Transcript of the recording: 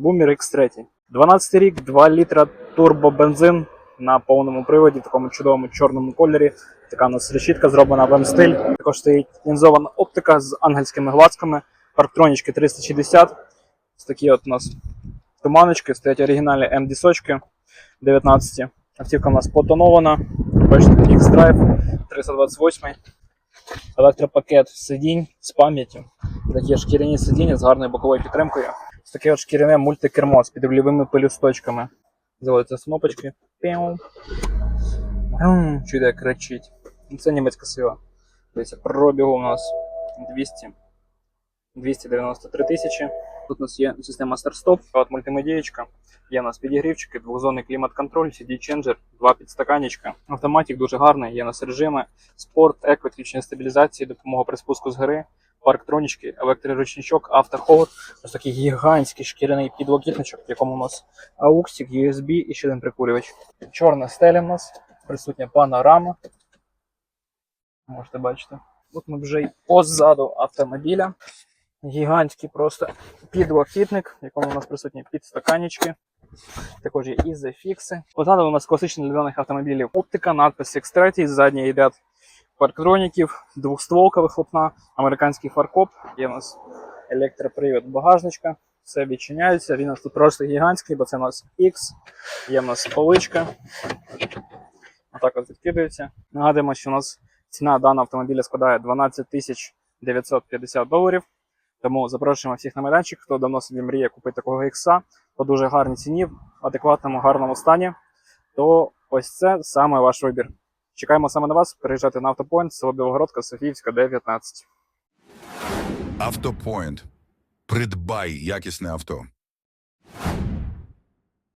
Бумер X3. 12 рік, 2 літра турбобензин на повному приводі, в такому чудовому чорному кольорі. Така у нас решітка зроблена в М-стиль. Також стоїть лінзована оптика з ангельськими глазками, парктронічки 360. Ось такі от у нас туманочки, стоять оригінальні М-дісочки 19. Автівка у нас потонована. Бачите, X-Drive 328. Електропакет сидінь з пам'яттю. Такі шкіряні сидіння з гарною боковою підтримкою. Ось таке от шкіряне мультикермо з підрульовими пелюсточками. Заводяться з кнопочки. Піу. Як кричить. Ну, Це німецька сила. Дивіться, пробігу у нас 200. 293 тисячі. Тут у нас є система старт-стоп, от мультимедієчка. Є у нас підігрівчики, двохзонний клімат-контроль, CD-ченджер, два підстаканічка. Автоматик дуже гарний, є у нас режими, спорт, еко, відключення стабілізації, допомога при спуску з гори, парктронічки, електроручничок, автохолод. Ось такий гігантський шкіряний підлокітничок, в якому у нас ауксик, USB і ще один прикурювач. Чорна стеля у нас, присутня панорама. Можете бачити. Тут ми вже й позаду автомобіля. Гігантський просто підлокітник, в якому у нас присутні підстаканічки. Також є ізофікси. Позаду у нас класичний для даних автомобілів оптика, надпис X3, задній ряд парктроніків, двохстволка вихлопна, американський фаркоп. Є у нас електропривід багажничка. Все відчиняється. Він у нас тут просто гігантський, бо це у нас X. Є у нас поличка. Отак от відкидається. Нагадуємо, що у нас ціна даного автомобіля складає 12 тисяч 950 доларів. Тому запрошуємо всіх на майданчик, хто давно собі мріє купити такого ікса по дуже гарній ціні, в адекватному, гарному стані. То ось це саме ваш вибір. Чекаємо саме на вас. Приїжджайте на автопоінт, село Білогородка, Софіївська, 19. Автопоінт. Придбай якісне авто.